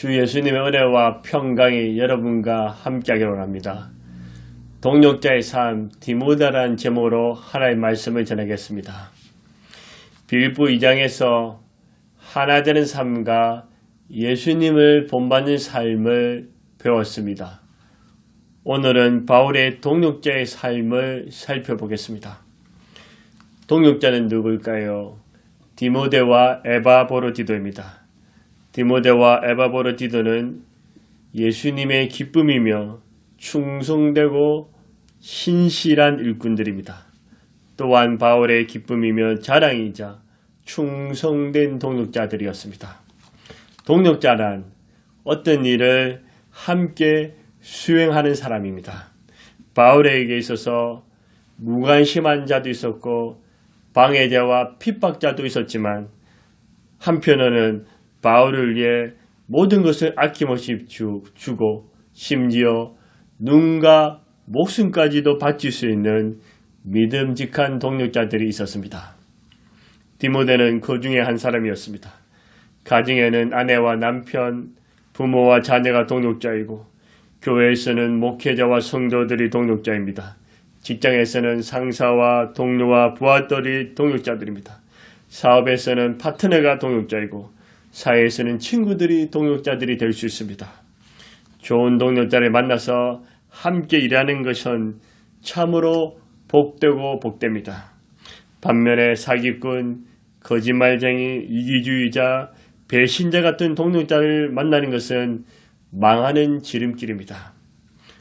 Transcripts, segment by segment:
주 예수님의 은혜와 평강이 여러분과 함께하기를 원합니다. 동력자의 삶 디모다라는 제목으로 하나의 말씀을 전하겠습니다. 빌보 2장에서 하나 되는 삶과 예수님을 본받는 삶을 배웠습니다. 오늘은 바울의 동력자의 삶을 살펴보겠습니다. 동력자는 누굴까요? 디모데와 에바보르디도입니다. 디모데와 에바보르디도는 예수님의 기쁨이며 충성되고 신실한 일꾼들입니다. 또한 바울의 기쁨이며 자랑이자 충성된 동력자들이었습니다. 동력자란 어떤 일을 함께 수행하는 사람입니다. 바울에게 있어서 무관심한 자도 있었고 방해자와 핍박자도 있었지만 한편으로는 바울을 위해 모든 것을 아낌없이 주, 주고 심지어 눈과 목숨까지도 바칠 수 있는 믿음직한 동력자들이 있었습니다. 디모데는 그 중에 한 사람이었습니다. 가정에는 아내와 남편, 부모와 자녀가 동력자이고 교회에서는 목회자와 성도들이 동력자입니다. 직장에서는 상사와 동료와 부하들이 동력자들입니다. 사업에서는 파트너가 동력자이고 사회에서는 친구들이 동력자들이 될 수 있습니다. 좋은 동력자를 만나서 함께 일하는 것은 참으로 복되고 복됩니다. 반면에 사기꾼, 거짓말쟁이, 이기주의자, 배신자 같은 동력자를 만나는 것은 망하는 지름길입니다.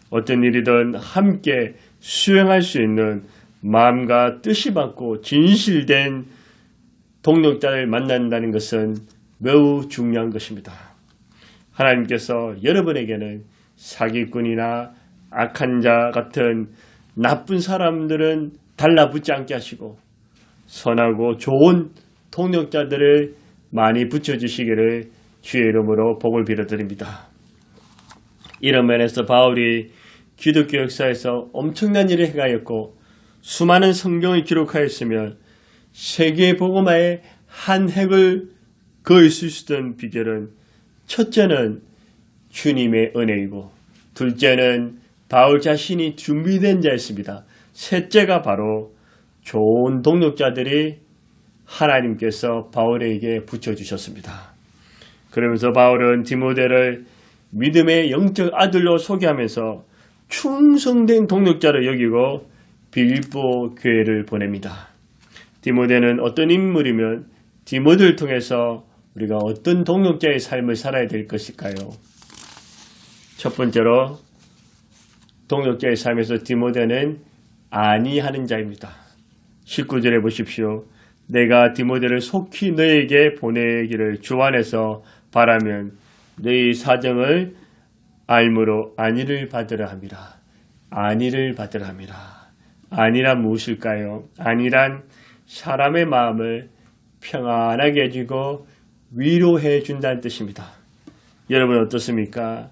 어떤 일이든 함께 수행할 수 있는 마음과 뜻이 맞고 진실된 동력자를 만난다는 것은 매우 중요한 것입니다. 하나님께서 여러분에게는 사기꾼이나 악한 자 같은 나쁜 사람들은 달라붙지 않게 하시고 선하고 좋은 통역자들을 많이 붙여주시기를 주의 이름으로 복을 빌어드립니다. 이런 면에서 바울이 기독교 역사에서 엄청난 일을 행하였고 수많은 성경을 기록하였으며 세계 복음화의 한 획을 그을 수 있었던 비결은 첫째는 주님의 은혜이고 둘째는 바울 자신이 준비된 자였습니다. 셋째가 바로 좋은 동력자들이 하나님께서 바울에게 붙여주셨습니다. 그러면서 바울은 디모데를 믿음의 영적 아들로 소개하면서 충성된 동력자를 여기고 빌보 교회를 보냅니다. 디모데는 어떤 인물이면 디모데를 통해서 우리가 어떤 동력자의 삶을 살아야 될 것일까요? 첫 번째로 동력자의 삶에서 디모데는 아니하는 자입니다. 19절에 보십시오. 내가 디모데를 속히 너에게 보내기를 주 안에서 바라면 너희 사정을 알므로 안위를 받으라 합니다. 안위를 받으라 합니다. 안이란 무엇일까요? 안이란 사람의 마음을 평안하게 해주고 위로해 준다는 뜻입니다. 여러분 어떻습니까?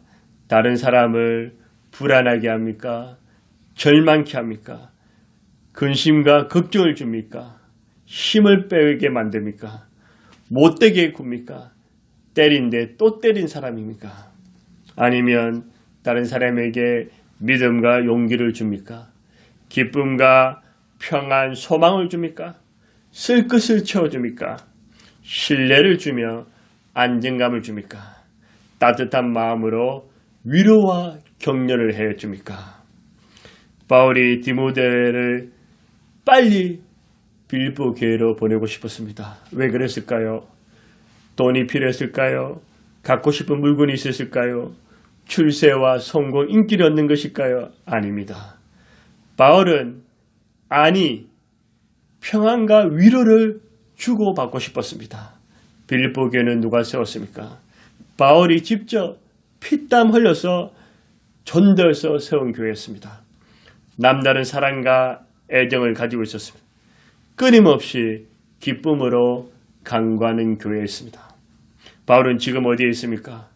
다른 사람을 불안하게 합니까? 절망케 합니까? 근심과 걱정을 줍니까? 힘을 빼게 만듭니까? 못되게 굽니까? 때린데 또 때린 사람입니까? 아니면 다른 사람에게 믿음과 용기를 줍니까? 기쁨과 평안, 소망을 줍니까? 쓸 것을 채워줍니까? 신뢰를 주며 안정감을 줍니까? 따뜻한 마음으로 위로와 격려를 해 줍니까? 바울이 디모데를 빨리 빌보 교회로 보내고 싶었습니다. 왜 그랬을까요? 돈이 필요했을까요? 갖고 싶은 물건이 있었을까요? 출세와 성공, 인기를 얻는 것일까요? 아닙니다. 바울은 아니 평안과 위로를 주고받고 싶었습니다. 빌립보 교회는 누가 세웠습니까? 바울이 직접 피땀 흘려서 전도해서 세운 교회였습니다. 남다른 사랑과 애정을 가지고 있었습니다. 끊임없이 기쁨으로 강구하는 교회였습니다. 바울은 지금 어디에 있습니까?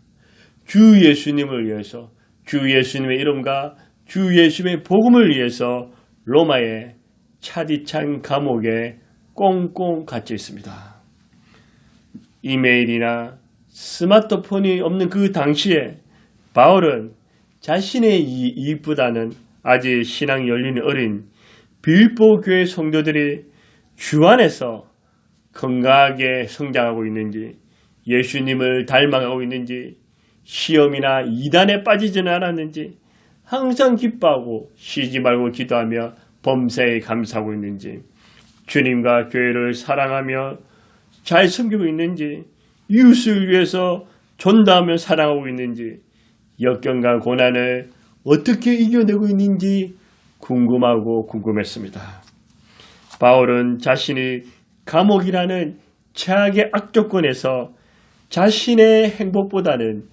주 예수님을 위해서 주 예수님의 이름과 주 예수님의 복음을 위해서 로마의 차디찬 감옥에 꽁꽁 갇혀 있습니다. 이메일이나 스마트폰이 없는 그 당시에 바울은 자신의 이- 이익보다는 아직 신앙이 열리는 어린 빌보 교회 성도들이 주 안에서 건강하게 성장하고 있는지 예수님을 닮아가고 있는지 시험이나 이단에 빠지지는 않았는지 항상 기뻐하고 쉬지 말고 기도하며 범사에 감사하고 있는지 주님과 교회를 사랑하며 잘 섬기고 있는지 이웃을 위해서 존다하며 사랑하고 있는지 역경과 고난을 어떻게 이겨내고 있는지 궁금하고 궁금했습니다. 바울은 자신이 감옥이라는 최악의 악조건에서 자신의 행복보다는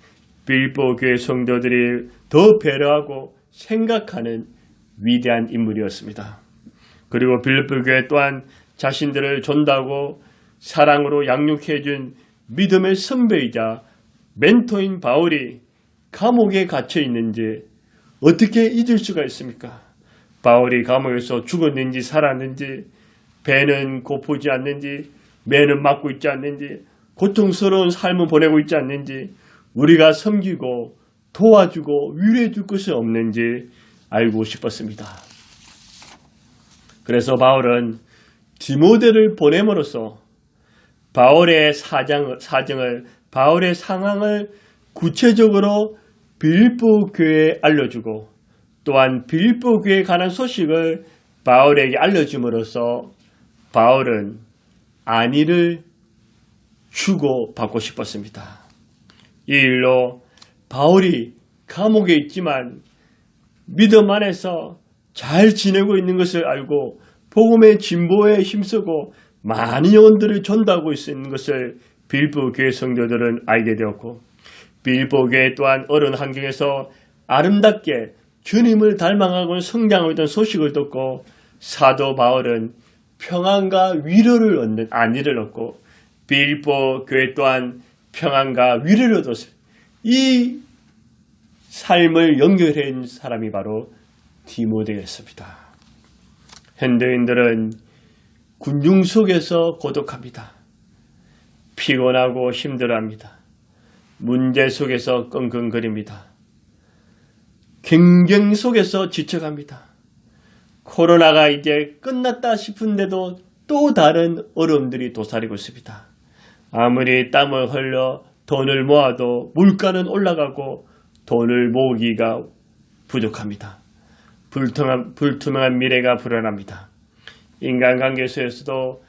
빌보 교회 성도들이 더 배려하고 생각하는 위대한 인물이었습니다. 그리고 빌보 교회 또한 자신들을 존다고 사랑으로 양육해 준 믿음의 선배이자 멘토인 바울이 감옥에 갇혀 있는지 어떻게 잊을 수가 있습니까? 바울이 감옥에서 죽었는지 살았는지 배는 고프지 않는지 매는 맞고 있지 않는지 고통스러운 삶을 보내고 있지 않는지 우리가 섬기고 도와주고 위로해 줄 것이 없는지 알고 싶었습니다. 그래서 바울은 디모데를 보냄으로써 바울의 사정, 사정을 바울의 상황을 구체적으로 빌보 교회에 알려주고 또한 빌보 교회에 관한 소식을 바울에게 알려줌으로써 바울은 안위를 주고 받고 싶었습니다. 이 일로 바울이 감옥에 있지만 믿음 안에서 잘 지내고 있는 것을 알고 복음의 진보에 힘쓰고 많은 영혼들을 전도하고 있는 것을 빌보 교회 성도들은 알게 되었고 빌보 교회 또한 어른 환경에서 아름답게 주님을 닮아가고 성장하고 있던 소식을 듣고 사도 바울은 평안과 위로를 얻는 안위를 얻고 빌보 교회 또한 평안과 위로를 얻었습니다. 이 삶을 연결한 사람이 바로 디모데였습니다. 현대인들은 군중 속에서 고독합니다. 피곤하고 힘들어합니다. 문제 속에서 끙끙거립니다. 경쟁 속에서 지쳐갑니다. 코로나가 이제 끝났다 싶은데도 또 다른 어려움들이 도사리고 있습니다. 아무리 땀을 흘려 돈을 모아도 물가는 올라가고 돈을 모으기가 부족합니다. 불투명한, 불투명한 미래가 불안합니다. 인간관계에서도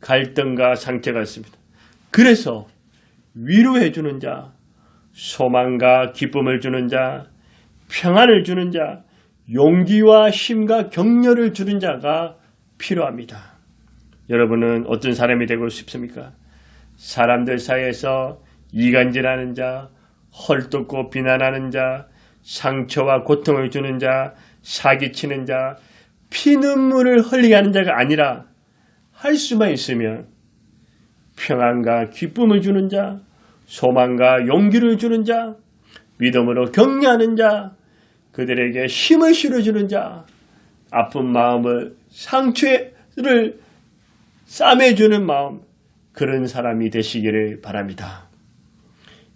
갈등과 상처가 있습니다. 그래서 위로해 주는 자, 소망과 기쁨을 주는 자, 평안을 주는 자, 용기와 힘과 격려를 주는 자가 필요합니다. 여러분은 어떤 사람이 되고 싶습니까? 사람들 사이에서 이간질하는 자, 헐뜯고 비난하는 자, 상처와 고통을 주는 자, 사기치는 자, 피눈물을 흘리게 하는 자가 아니라 할 수만 있으면 평안과 기쁨을 주는 자, 소망과 용기를 주는 자, 믿음으로 격려하는 자, 그들에게 힘을 실어주는 자, 아픈 마음을 상처를 싸매주는 마음, 그런 사람이 되시기를 바랍니다.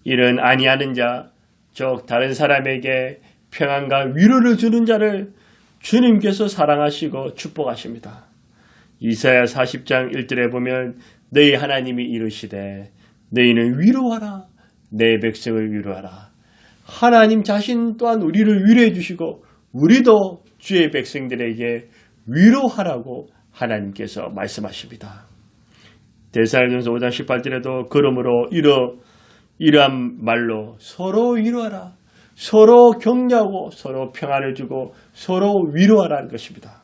이런 아니하는 자, 즉 다른 사람에게 평안과 위로를 주는 자를 주님께서 사랑하시고 축복하십니다. 이사야 40장 1절에 보면 너희 하나님이 이르시되 너희는 위로하라 내 백성을 위로하라 하나님 자신 또한 우리를 위로해 주시고 우리도 주의 백성들에게 위로하라고 하나님께서 말씀하십니다. 대사전서 5장 18절에도 그러므로 이러 이러한 말로 서로 위로하라. 서로 격려하고 서로 평안을 주고 서로 위로하라는 것입니다.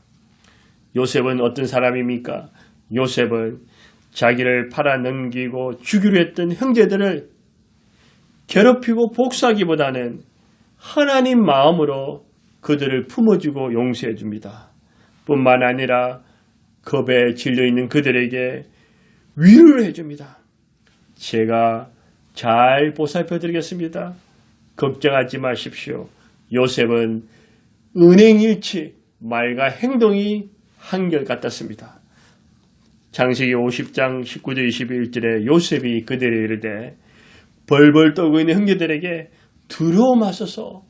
요셉은 어떤 사람입니까? 요셉은 자기를 팔아 넘기고 죽이려 했던 형제들을 괴롭히고 복수하기보다는 하나님 마음으로 그들을 품어주고 용서해 줍니다. 뿐만 아니라 겁에 질려 있는 그들에게 위로를 해줍니다. 제가 잘 보살펴 드리겠습니다. 걱정하지 마십시오. 요셉은 은행일치, 말과 행동이 한결같았습니다. 장세기 50장 19절 21절에 요셉이 그들에 이르되 벌벌 떨고 있는 형제들에게 두려움하소서.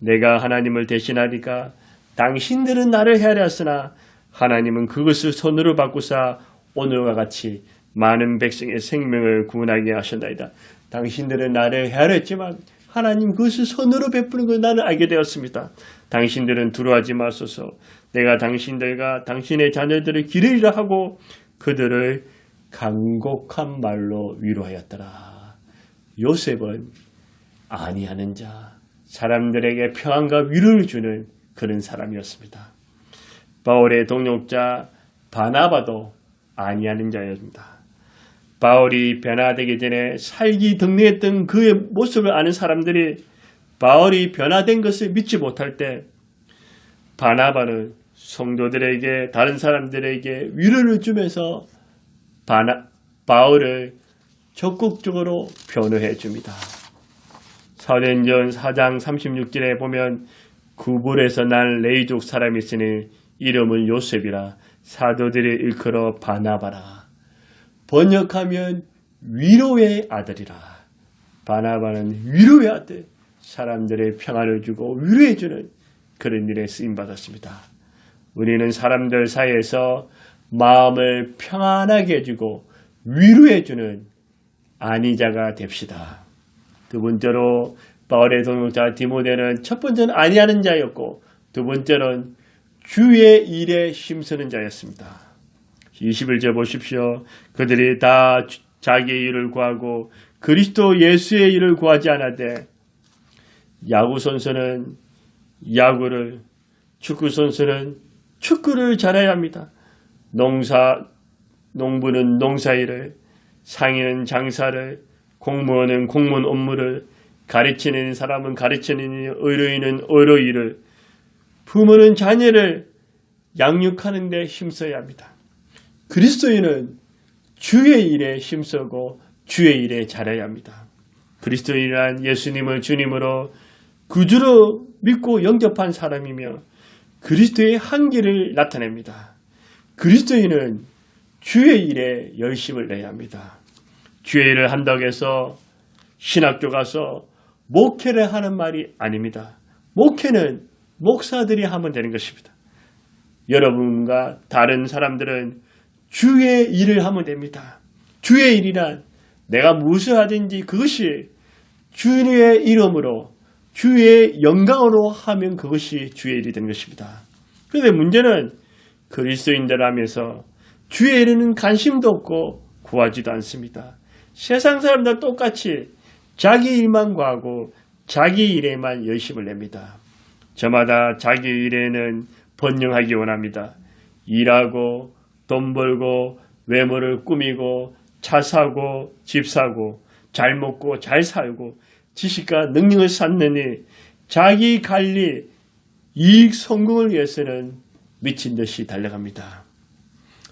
내가 하나님을 대신하리까 당신들은 나를 헤아렸으나 하나님은 그것을 손으로 바꾸사 오늘과 같이 많은 백성의 생명을 구원하게 하셨나이다. 당신들은 나를 헤아렸지만 하나님 그것을 손으로 베푸는 걸 나는 알게 되었습니다. 당신들은 두려워하지 마소서. 내가 당신들과 당신의 자녀들을 기르리라 하고 그들을 간곡한 말로 위로하였더라. 요셉은 아니하는 자, 사람들에게 평안과 위로를 주는 그런 사람이었습니다. 바울의 동역자 바나바도 아니하는 자였습니다. 바울이 변화되기 전에 살기 등등했던 그의 모습을 아는 사람들이 바울이 변화된 것을 믿지 못할 때 바나바는 성도들에게 다른 사람들에게 위로를 주면서 바나, 바울을 적극적으로 변호해 줍니다. 사도행전 4장 36절에 보면 구불에서 난 레이족 사람이 있으니 이름은 요셉이라 사도들의 일컬어 바나바라. 번역하면 위로의 아들이라. 바나바는 위로의 아들. 사람들의 평안을 주고 위로해주는 그런 일에 쓰임받았습니다. 우리는 사람들 사이에서 마음을 평안하게 해주고 위로해주는 안이자가 됩시다. 두 번째로 바울의 동역자 디모데는 첫 번째는 아니하는 자였고 두 번째는 주의 일에 힘쓰는 자였습니다. 21절 보십시오. 그들이 다 자기의 일을 구하고 그리스도 예수의 일을 구하지 않았되 야구 선수는 야구를 축구 선수는 축구를 잘해야 합니다. 농사 농부는 농사일을 상인은 장사를 공무원은 공무원 업무를 가르치는 사람은 가르치는 의료인은 의료 일을 부모는 자녀를 양육하는 데 힘써야 합니다. 그리스도인은 주의 일에 힘쓰고 주의 일에 잘해야 합니다. 그리스도인이란 예수님을 주님으로 구주로 믿고 영접한 사람이며 그리스도의 한계를 나타냅니다. 그리스도인은 주의 일에 열심을 내야 합니다. 주의 일을 한다고 해서 신학교 가서 목회를 하는 말이 아닙니다. 목회는 목사들이 하면 되는 것입니다. 여러분과 다른 사람들은 주의 일을 하면 됩니다. 주의 일이란 내가 무엇을 하든지 그것이 주의 이름으로 주의 영광으로 하면 그것이 주의 일이 되는 것입니다. 그런데 문제는 그리스도인들 하면서 주의 일에는 관심도 없고 구하지도 않습니다. 세상 사람들 똑같이 자기 일만 구하고 자기 일에만 열심을 냅니다. 저마다 자기 일에는 번영하기 원합니다. 일하고 돈 벌고 외모를 꾸미고 차 사고 집 사고 잘 먹고 잘 살고 지식과 능력을 쌓느니 자기 관리 이익 성공을 위해서는 미친 듯이 달려갑니다.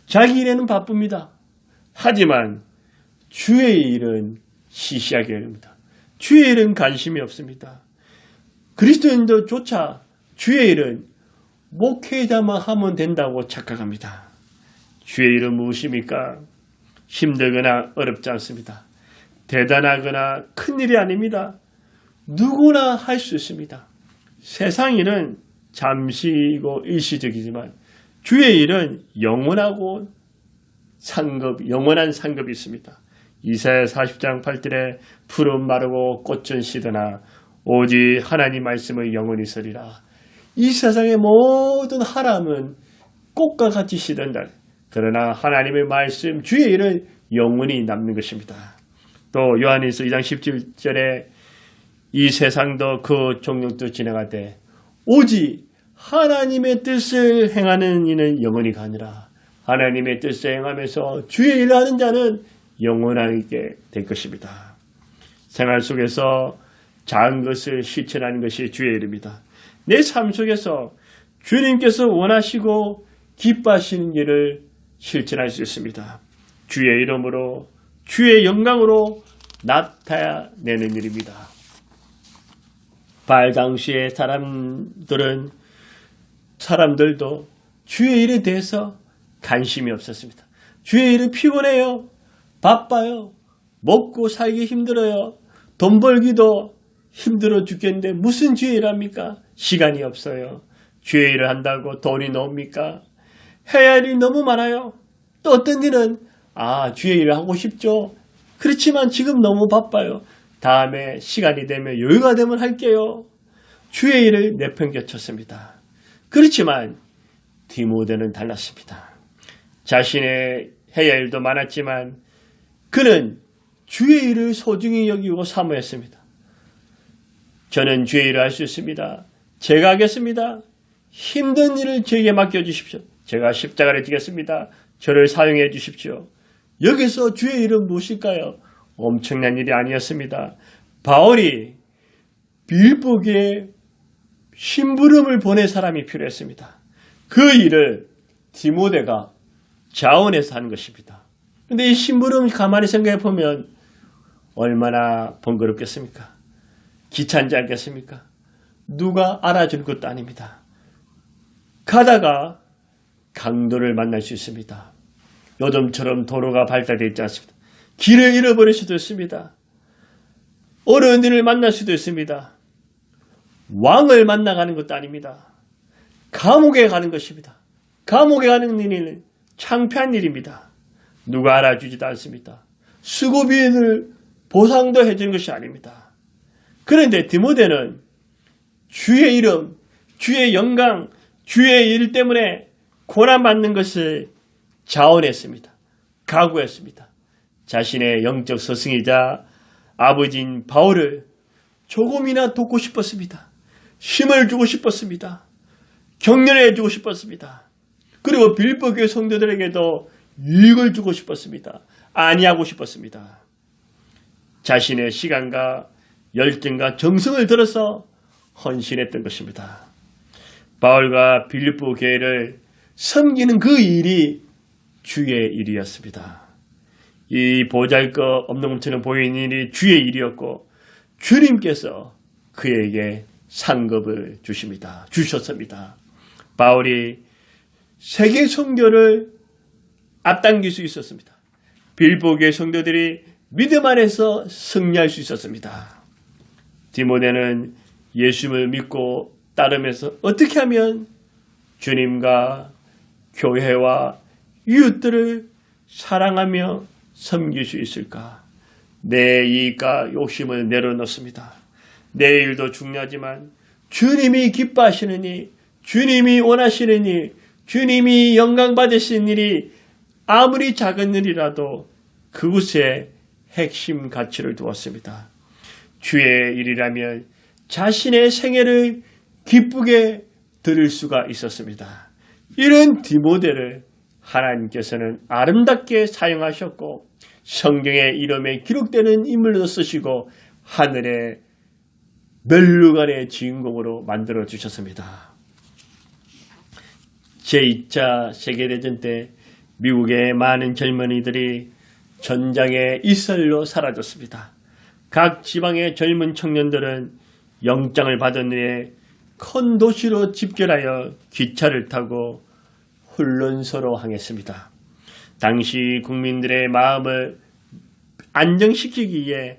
자기 일에는 바쁩니다. 하지만 주의 일은 시시하게 합니다. 주의 일은 관심이 없습니다. 그리스도인들조차 주의 일은 목회자만 하면 된다고 착각합니다. 주의 일은 무엇입니까? 힘들거나 어렵지 않습니다. 대단하거나 큰 일이 아닙니다. 누구나 할 수 있습니다. 세상 일은 잠시고 일시적이지만 주의 일은 영원하고 상급, 영원한 상급이 있습니다. 이사야 40장 8절에 푸른 마르고 꽃은 시드나 오직 하나님 말씀을 영원히 쓰리라. 이 세상의 모든 하람은 꽃과 같이 시든다. 그러나 하나님의 말씀 일은 영원히 남는 것입니다. 또 요한일서 2장 17절에 이 세상도 그 종력도 지나가되 오직 하나님의 뜻을 행하는 이는 영원히 가니라. 하나님의 뜻을 행하면서 주의 일을 하는 자는 영원하게 될 것입니다. 생활 속에서 작은 것을 실천하는 것이 주의 일입니다. 내 삶 속에서 주님께서 원하시고 기뻐하시는 일을 실천할 수 있습니다. 주의 이름으로 주의 영광으로 나타내는 일입니다. 발 당시의 사람들은 사람들도 주의 일에 대해서 관심이 없었습니다. 주의 일은 피곤해요. 바빠요. 먹고 살기 힘들어요. 돈 벌기도 힘들어 죽겠는데 무슨 주의 일합니까? 시간이 없어요. 주의 일을 한다고 돈이 나옵니까? 해야 할 일이 너무 많아요. 또 어떤 일은 아 주의 일을 하고 싶죠. 그렇지만 지금 너무 바빠요. 다음에 시간이 되면 여유가 되면 할게요. 주의 일을 내팽겨쳤습니다. 그렇지만 디모데는 달랐습니다. 자신의 해야 할 일도 많았지만 그는 주의 일을 소중히 여기고 사모했습니다. 저는 주의 일을 할 수 있습니다. 제가 하겠습니다. 힘든 일을 저에게 맡겨주십시오. 제가 십자가를 지겠습니다. 저를 사용해 주십시오. 여기서 주의 일은 무엇일까요? 엄청난 일이 아니었습니다. 바울이 빌보기에 심부름을 보낼 사람이 필요했습니다. 그 일을 디모데가 자원해서 하는 것입니다. 근데 이 심부름 가만히 생각해 보면 얼마나 번거롭겠습니까? 귀찮지 않겠습니까? 누가 알아줄 것도 아닙니다. 가다가 강도를 만날 수 있습니다. 요즘처럼 도로가 발달되어 있지 않습니다. 길을 잃어버릴 수도 있습니다. 어려운 일을 만날 수도 있습니다. 왕을 만나가는 것도 아닙니다. 감옥에 가는 것입니다. 감옥에 가는 일은 창피한 일입니다. 누가 알아주지도 않습니다. 수고비를 보상도 해주는 것이 아닙니다. 그런데 디모데는 주의 이름, 주의 영광, 주의 일 때문에 고난받는 것을 자원했습니다. 각오했습니다. 자신의 영적 스승이자 아버지인 바울을 조금이나 돕고 싶었습니다. 힘을 주고 싶었습니다. 격려해 주고 싶었습니다. 그리고 빌보 교회 성도들에게도 유익을 주고 싶었습니다. 아니하고 싶었습니다. 자신의 시간과 열정과 정성을 들어서 헌신했던 것입니다. 바울과 빌립보 교회를 섬기는 그 일이 주의 일이었습니다. 이 보잘것 없는 것처럼 보이는 일이 주의 일이었고 주님께서 그에게 상급을 주십니다. 주셨습니다. 바울이 세계 성교를 앞당길 수 있었습니다. 빌보교의 성도들이 믿음 안에서 승리할 수 있었습니다. 디모데는 예수를 믿고 따르면서 어떻게 하면 주님과 교회와 이웃들을 사랑하며 섬길 수 있을까? 내 이익과 욕심을 내려놓습니다. 내 일도 중요하지만 주님이 기뻐하시느니 주님이 원하시느니 주님이 영광 받으신 일이 아무리 작은 일이라도 그곳에 핵심 가치를 두었습니다. 주의 일이라면 자신의 생애를 기쁘게 드릴 수가 있었습니다. 이런 디모델을 하나님께서는 아름답게 사용하셨고 성경의 이름에 기록되는 인물로 쓰시고 하늘의 멸류관의 주인공으로 만들어 주셨습니다. 제2차 세계대전 때 미국의 많은 젊은이들이 전장의 이슬로 사라졌습니다. 각 지방의 젊은 청년들은 영장을 받은 후에 큰 도시로 집결하여 기차를 타고 훈련소로 항했습니다. 당시 국민들의 마음을 안정시키기 위해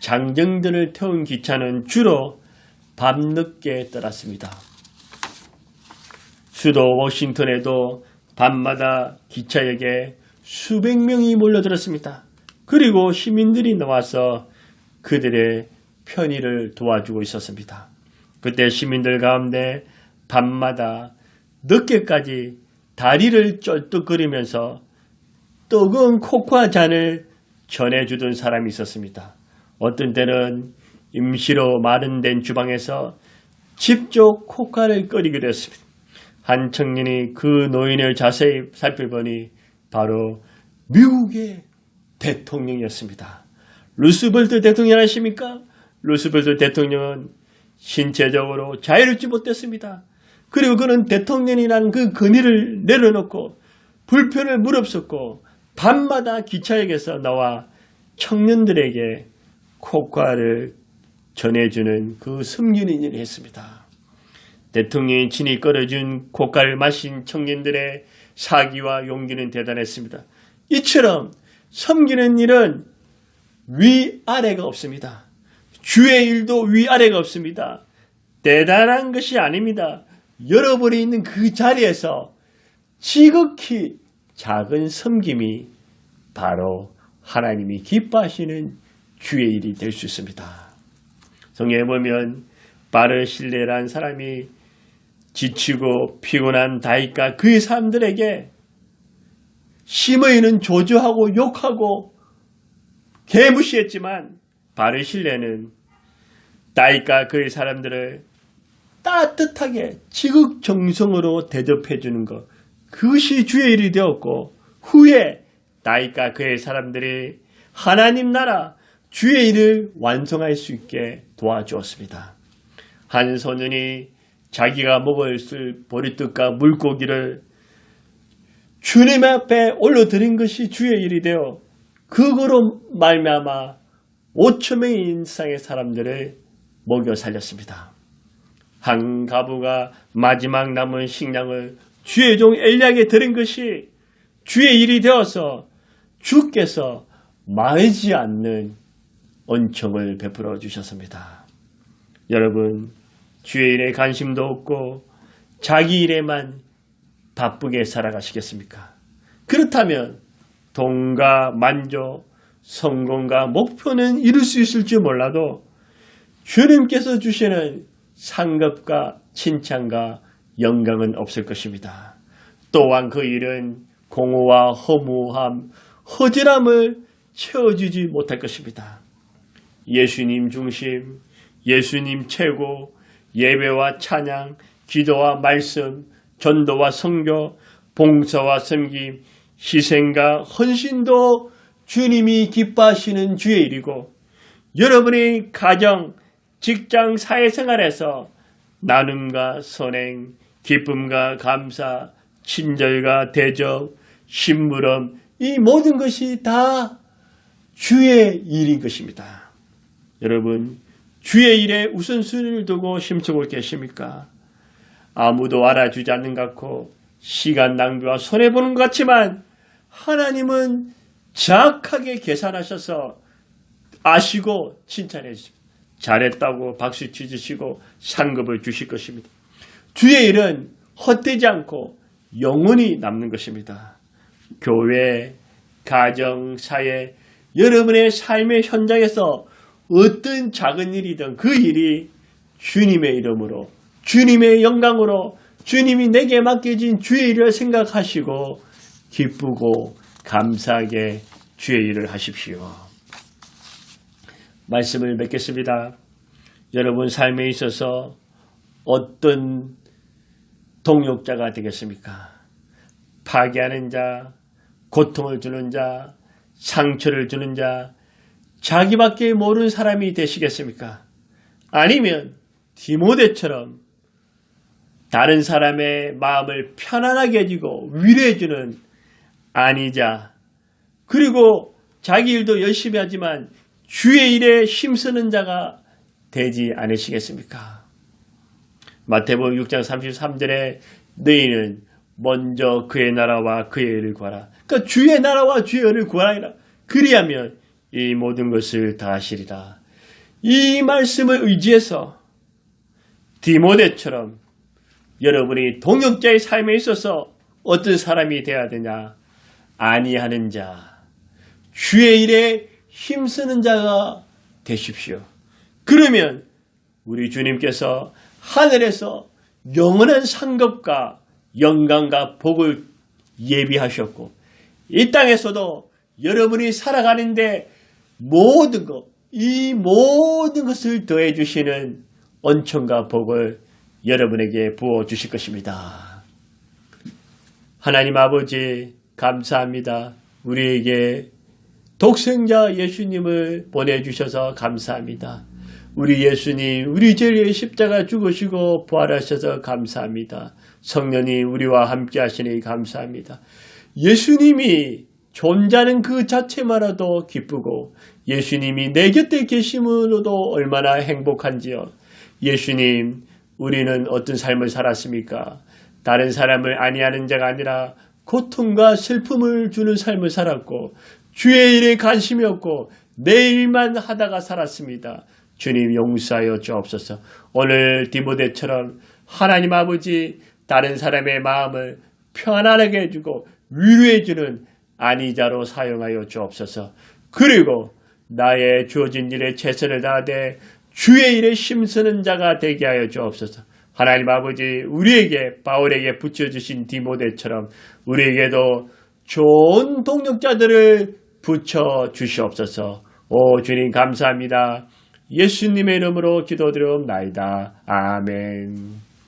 장정들을 태운 기차는 주로 밤늦게 떠났습니다. 수도 워싱턴에도 밤마다 기차역에 수백 명이 몰려들었습니다. 그리고 시민들이 나와서 그들의 편의를 도와주고 있었습니다. 그때 시민들 가운데 밤마다 늦게까지 다리를 쩔뚝거리면서 뜨거운 코코아 잔을 전해주던 사람이 있었습니다. 어떤 때는 임시로 마련된 주방에서 직접 코카를 끓이기도 했습니다. 한 청년이 그 노인을 자세히 살펴보니 바로 미국의 대통령이었습니다. 루스벨트 대통령 아십니까? 루스벨트 대통령은 신체적으로 자유롭지 못했습니다. 그리고 그는 대통령이라는 그 근위를 내려놓고 불편을 무릅쓰고 밤마다 기차역에서 나와 청년들에게 코과를 전해주는 그 섬기는 일을 했습니다. 대통령이 친히 끓여준 고가를 마신 청년들의 사기와 용기는 대단했습니다. 이처럼 섬기는 일은 위아래가 없습니다. 주의 일도 위아래가 없습니다. 대단한 것이 아닙니다. 여러분이 있는 그 자리에서 지극히 작은 섬김이 바로 하나님이 기뻐하시는 주의 일이 될 수 있습니다. 성경에 보면 바르실레란 사람이 지치고 피곤한 다윗과 그의 사람들에게 심의는 조조하고 욕하고 개무시했지만 바르실레는 다윗과 그의 사람들을 따뜻하게 지극정성으로 대접해 주는 것 그것이 주의 일이 되었고 후에 다윗과 그의 사람들이 하나님 나라 주의 일을 완성할 수 있게 도와주었습니다. 한 소년이 자기가 먹을 보리떡과 물고기를 주님 앞에 올려드린 것이 주의 일이 되어 그거로 말미암아 5천 명의 인상의 사람들을 먹여 살렸습니다. 한 가부가 마지막 남은 식량을 주의 종 엘리야에게 드린 것이 주의 일이 되어서 주께서 마르지 않는恩寵을 베풀어 주셨습니다. 여러분, 주의 일에 관심도 없고 자기 일에만 바쁘게 살아가시겠습니까? 그렇다면 돈과 만족, 성공과 목표는 이룰 수 있을지 몰라도 주님께서 주시는 상급과 칭찬과 영광은 없을 것입니다. 또한 그 일은 공허와 허무함, 허전함을 채워주지 못할 것입니다. 예수님 중심, 예수님 최고, 예배와 찬양, 기도와 말씀, 전도와 성교, 봉사와 섬김, 희생과 헌신도 주님이 기뻐하시는 주의 일이고 여러분의 가정, 직장, 사회생활에서 나눔과 선행, 기쁨과 감사, 친절과 대접, 심부름 이 모든 것이 다 주의 일인 것입니다. 여러분 주의 일에 우선순위를 두고 힘쓰고 계십니까? 아무도 알아주지 않는 것 같고 시간 낭비와 손해보는 것 같지만 하나님은 정확하게 계산하셔서 아시고 칭찬해 주십니다. 잘했다고 박수 치주시고 상급을 주실 것입니다. 주의 일은 헛되지 않고 영원히 남는 것입니다. 교회, 가정, 사회, 여러분의 삶의 현장에서 어떤 작은 일이든 그 일이 주님의 이름으로, 주님의 영광으로, 주님이 내게 맡겨진 주의 일을 생각하시고 기쁘고 감사하게 주의 일을 하십시오. 말씀을 맺겠습니다. 여러분 삶에 있어서 어떤 동력자가 되겠습니까? 파괴하는 자, 고통을 주는 자, 상처를 주는 자, 자기밖에 모르는 사람이 되시겠습니까? 아니면 디모데처럼 다른 사람의 마음을 편안하게 해주고 위로해주는 아니자 그리고 자기 일도 열심히 하지만 주의 일에 힘쓰는 자가 되지 않으시겠습니까? 마태복음 6장 33절에 너희는 먼저 그의 나라와 그의 의를 구하라. 그러니까 주의 나라와 주의 의를 구하라. 그리하면 이 모든 것을 다 하시리라. 이 말씀을 의지해서 디모데처럼 여러분이 동역자의 삶에 있어서 어떤 사람이 되어야 되냐? 아니하는 자, 주의 일에 힘쓰는 자가 되십시오. 그러면 우리 주님께서 하늘에서 영원한 상급과 영광과 복을 예비하셨고 이 땅에서도 여러분이 살아가는데 모든 것, 이 모든 것을 더해 주시는恩寵과 복을 여러분에게 부어 주실 것입니다. 하나님 아버지 감사합니다. 우리에게 독생자 예수님을 보내주셔서 감사합니다. 우리 예수님, 우리 죄의 십자가 죽으시고 부활하셔서 감사합니다. 성령이 우리와 함께 하시니 감사합니다. 예수님이 존재하는 그 자체만으로도 기쁘고 예수님이 내 곁에 계심으로도 얼마나 행복한지요. 예수님, 우리는 어떤 삶을 살았습니까? 다른 사람을 아니하는 자가 아니라 고통과 슬픔을 주는 삶을 살았고 주의 일에 관심이 없고 내 일만 하다가 살았습니다. 주님 용서하여 주옵소서. 오늘 디모데처럼 하나님 아버지 다른 사람의 마음을 편안하게 해주고 위로해주는 안위자로 사용하여 주옵소서. 그리고 나의 주어진 일에 최선을 다하되 주의 일에 힘쓰는 자가 되게 하여 주옵소서. 하나님 아버지 우리에게 바울에게 붙여주신 디모데처럼 우리에게도 좋은 동력자들을 붙여 주시옵소서. 오 주님 감사합니다. 예수님의 이름으로 기도드리옵나이다. 아멘.